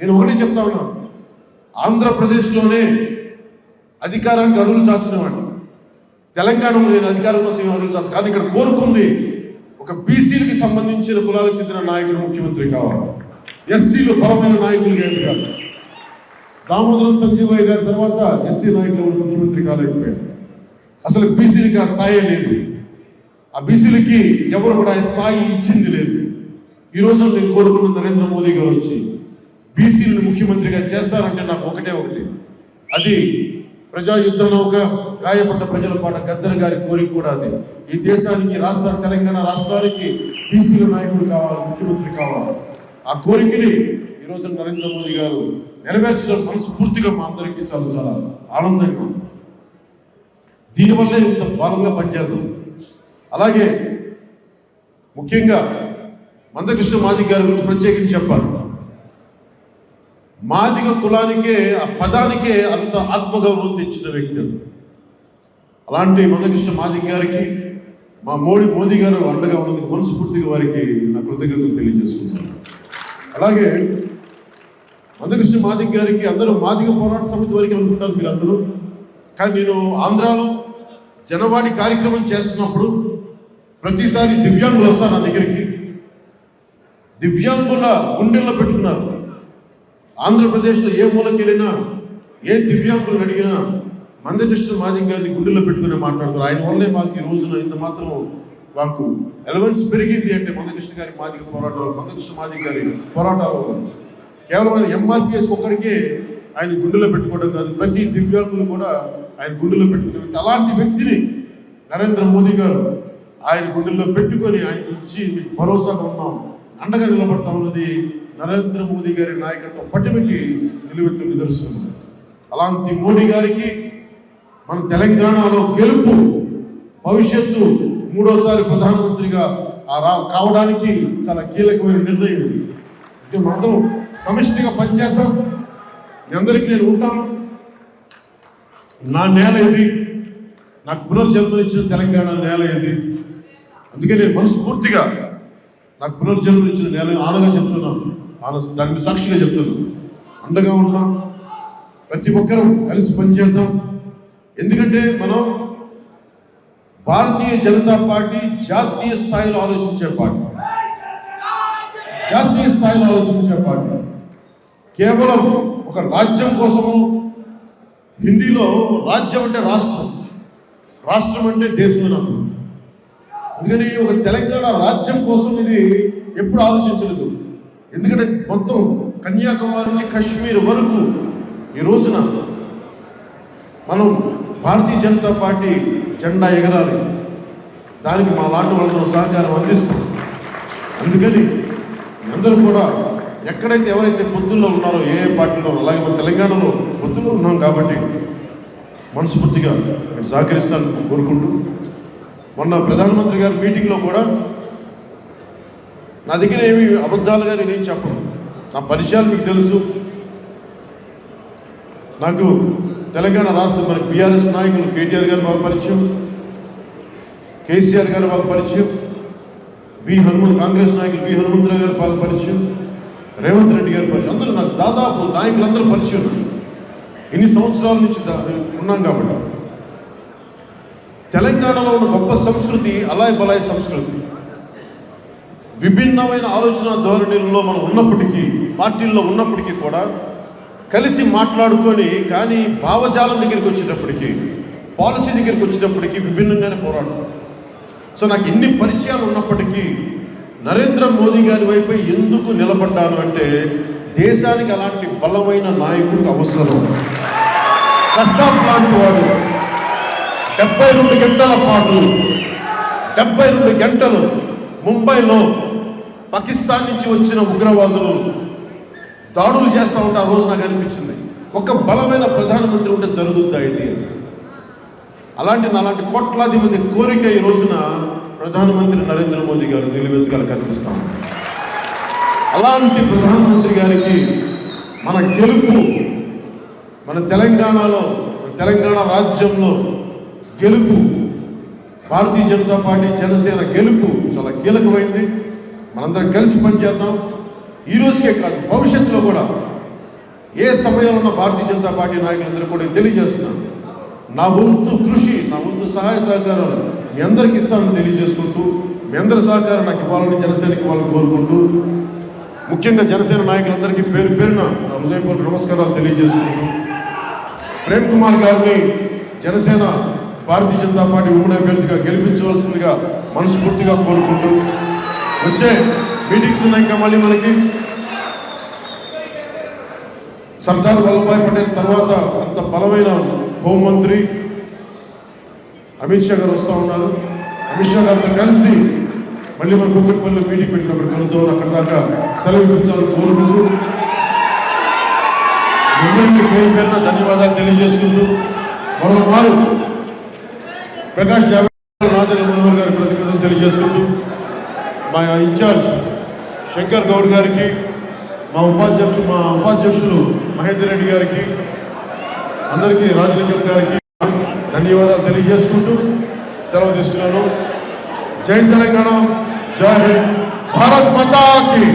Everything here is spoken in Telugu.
నేను ఒకటి చెప్తా ఉన్నాను ఆంధ్రప్రదేశ్లోనే అధికారానికి అరువులు చాచినవాడు తెలంగాణలో నేను అధికారం కోసం అరువులు చాచు కానీ ఇక్కడ కోరుకుంది ఒక బీసీలకి సంబంధించిన కులాలకు చెందిన నాయకుడు ముఖ్యమంత్రి కావాలి. ఎస్సీలు బలమైన నాయకులుగా కాదు. దామోదరం సంజీవయ్య గారి తర్వాత ఎస్సీ నాయకులు ఎవరు? ముఖ్యమంత్రి కాలేకపోయారు. అసలు బీసీలకి ఆ స్థాయి లేదు. ఆ బీసీలకి ఎవరు కూడా ఆ స్థాయి ఇచ్చింది లేదు. ఈ నేను కోరుకున్న నరేంద్ర మోదీ గారు వచ్చి బీసీలను ముఖ్యమంత్రిగా చేస్తారంటే నాకు ఒకటే ఒకటి. అది ప్రజా ఒక గాయపడ్డ ప్రజల పాట గద్దర్ గారి కోరిక కూడా అది. ఈ దేశానికి రాష్ట్ర తెలంగాణ రాష్ట్రానికి బీసీల నాయకుడు కావాలి ముఖ్యమంత్రి కావాలి. ఆ కోరికని ఈ నరేంద్ర మోదీ గారు నెరవేర్చడం మనస్ఫూర్తిగా మా అందరికీ చాలా చాలా ఆనందంగా ఉంది. దీనివల్లే ఇంత బలంగా పనిచేద్దాం. అలాగే ముఖ్యంగా మందకృష్ణ మాదిగ గారి గురించి ప్రత్యేకించి చెప్పాలి. మాదిగ కులానికే ఆ పదానికే అంత ఆత్మగౌరవం తెచ్చిన వ్యక్తి అలాంటి మందకృష్ణ మాదిగ గారికి మా మోడీ మోదీ గారు అండగా ఉన్నందుకు మనస్ఫూర్తిగా వారికి నా కృతజ్ఞతలు తెలియజేస్తున్నాను అలాగే మందకృష్ణ మాదిగ గారికి అందరూ మాదిగ పోరాట సమితి వరకు అనుకుంటారు మీరు అందరూ కానీ నేను ఆంధ్రాలో జనవాణి కార్యక్రమం చేస్తున్నప్పుడు ప్రతిసారి దివ్యాంగులు వస్తారు నా దగ్గరికి. దివ్యాంగుల గుండెల్లో పెట్టుకున్నారు. ఆంధ్రప్రదేశ్లో ఏ మూలకి వెళ్ళినా ఏ దివ్యాంగులను అడిగినా మందకృష్ణ మాదిగ గారిని గుండెల్లో పెట్టుకుని మాట్లాడతారు. ఆయన వల్లే మాకు ఈ రోజున ఇంత మాత్రం మాకు ఎలవెన్స్ పెరిగింది అంటే మందకృష్ణ గారి మాదిగ పోరాటాలు మందకృష్ణ మాదిగ గారి పోరాటాల వల్ల. కేవలం ఎంఆర్పిఎస్ ఒక్కడికే ఆయన గుండెలో పెట్టుకోవడం కాదు ప్రతి దివ్యాంగులు కూడా ఆయన గుండెలో పెట్టుకునే వ్యక్తి. అలాంటి వ్యక్తిని నరేంద్ర మోదీ గారు ఆయన గుండెల్లో పెట్టుకొని ఆయన ఇచ్చి మీకు భరోసాగా ఉన్నాం. అండగా నిలబడతా ఉన్నది నరేంద్ర మోదీ గారి నాయకత్వం పట్టిమకి నిలువెత్తు నిదర్శనం. అలాంటి మోడీ గారికి మన తెలంగాణలో గెలుపు భవిష్యత్తు మూడోసారి ప్రధానమంత్రిగా ఆ రా కావడానికి చాలా కీలకమైన నిర్ణయం ఇది. మనందరం సమిష్టిగా పనిచేద్దాం. మీ అందరికీ నేను ఉంటాను. నా నేల ఇది నాకు పునర్జన్మనిచ్చిన తెలంగాణ నేల ఇది అందుకే నేను మనస్ఫూర్తిగా నాకు పునర్జన్మనిచ్చిన నేను ఆనగా చెప్తున్నాను. ఆన దానికి సాక్షిగా చెప్తున్నాను. అండగా ఉన్నాం ప్రతి ఒక్కరూ కలిసి పనిచేద్దాం. ఎందుకంటే మనం భారతీయ జనతా పార్టీ జాతీయ స్థాయిలో ఆలోచించే పార్టీ. జాతీయ స్థాయిలో ఆలోచించే పార్టీ. కేవలం ఒక రాజ్యం కోసము హిందీలో రాజ్యం అంటే రాష్ట్రం. రాష్ట్రం అంటే దేశం అని అందుకని ఒక తెలంగాణ రాజ్యం కోసం ఇది ఎప్పుడు ఆలోచించలేదు. ఎందుకంటే మొత్తం కన్యాకుమారి నుంచి కాశ్మీర్ వరకు ఈ రోజున మనం భారతీయ జనతా పార్టీ జెండా ఎగరాలి. దానికి మా లాంటి వాళ్ళతో సహకారం అందిస్తాం. అందుకని అందరూ కూడా ఎక్కడైతే ఎవరైతే పొద్దుల్లో ఉన్నారో ఏ పార్టీలో అలాగే మన తెలంగాణలో పొద్దుల్లో ఉన్నాం కాబట్టి మనస్ఫూర్తిగా నేను కోరుకుంటూ మొన్న ప్రధానమంత్రి గారి మీటింగ్లో కూడా నా దగ్గర ఏమి అబద్ధాలుగా నేనేం చెప్పను. నా పరిచయాలు మీకు తెలుసు. నాకు తెలంగాణ రాష్ట్రం మరి బీఆర్ఎస్ నాయకులు కేటీఆర్ గారు బాగా పరిచయం కేసీఆర్ గారు బాగా పరిచయం వి హనుమంత్ కాంగ్రెస్ నాయకులు వి హనుమంతరావు గారు బాగా పరిచయం రేవంత్ రెడ్డి గారు పరిచయం. అందరూ నాకు దాదాపు నాయకులందరూ పరిచయం. ఇన్ని సంవత్సరాల నుంచి ఉన్నాం కాబట్టి. తెలంగాణలో ఉన్న గొప్ప సంస్కృతి అలాయ్ బలాయ్ సంస్కృతి. విభిన్నమైన ఆలోచన ధోరణిలో మనం ఉన్నప్పటికీ పార్టీల్లో ఉన్నప్పటికీ కూడా కలిసి మాట్లాడుకొని కానీ భావజాలం దగ్గరికి వచ్చేటప్పటికీ పాలసీ దగ్గరికి వచ్చేటప్పటికీ విభిన్నంగానే పోరాడతాం. సో నాకు ఎన్ని పరిచయాలు ఉన్నప్పటికీ నరేంద్ర మోదీ గారి వైపు ఎందుకు నిలబడ్డాను అంటే దేశానికి అలాంటి బలమైన నాయకుడికి అవసరం కష్టాప్ లాంటి వాడు. డెబ్బై రెండు గంటల పాటు డెబ్బై రెండు గంటలు ముంబైలో పాకిస్తాన్ నుంచి వచ్చిన ఉగ్రవాదులు దాడులు చేస్తూ ఉంటే ఆ రోజు నాకు అనిపించింది. ఒక బలమైన ప్రధానమంత్రి ఉంటే జరుగుద్దా ఇది? అలాంటి అలాంటి కోట్లాది మంది కోరిక ఈ రోజున ప్రధానమంత్రి నరేంద్ర మోదీ గారు నిలువెత్తుగా కనిపిస్తాం అలాంటి ప్రధానమంత్రి గారికి మన గెలుపు మన తెలంగాణలో తెలంగాణ రాజ్యంలో గెలుపు. భారతీయ జనతా పార్టీ జనసేన గెలుపు చాలా కీలకమైంది. మనందరం కలిసి పనిచేద్దాం. ఈ రోజుకే కాదు భవిష్యత్తులో కూడా ఏ సమయంలో ఉన్న భారతీయ జనతా పార్టీ నాయకులందరూ కూడా తెలియజేస్తున్నాను నా వంతు కృషి నా వంతు సహాయ సహకారాలు మీ అందరికి ఇస్తానని తెలియజేసుకుంటూ మీ అందరి సహకారం నాకు ఇవ్వాలని జనసేనకి వాళ్ళని కోరుకుంటూ ముఖ్యంగా జనసేన నాయకులందరికీ పేరు పేరున నా హృదయపూర్వక నమస్కారాలు తెలియజేసుకుంటూ ప్రేమ్ కుమార్ గారిని జనసేన భారతీయ జనతా పార్టీ ఉమ్మడి అభ్యర్థిగా గెలిపించవలసిందిగా మనస్ఫూర్తిగా కోరుకుంటూ వచ్చే మీటింగ్స్ ఉన్నాయి ఇంకా మళ్ళీ మనకి. సర్దార్ వల్లభాయ్ పటేల్ తర్వాత అంత బలమైన హోంమంత్రి అమిత్ షా గారు వస్తూ ఉన్నారు. అమిత్ షా గారితో కలిసి మళ్ళీ మన కుక్కపల్లి మీటింగ్ పెట్టినప్పుడు కలుద్దాం అక్కడ దాకా సెలవు ఇప్పించాలని కోరుకుంటూ అందరికీ పేరు పేరున ధన్యవాదాలు తెలియజేసుకుంటూ మరో మారు ప్రకాష్ జావడేకర్ నాదెల్ల మనోహర్ గారి ప్రతినిధులు తెలియజేసుకుంటూ మా ఇన్ఛార్జ్ శంకర్ గౌడ్ గారికి మా ఉపాధ్యక్షుడు మా ఉపాధ్యక్షులు మహేందర్ రెడ్డి గారికి అందరికీ రాజలింగం గారికి ధన్యవాదాలు తెలియజేసుకుంటూ సెలవు తీసుకున్నాను జై తెలంగాణ జై హింద్ భారత్ మాతాకి.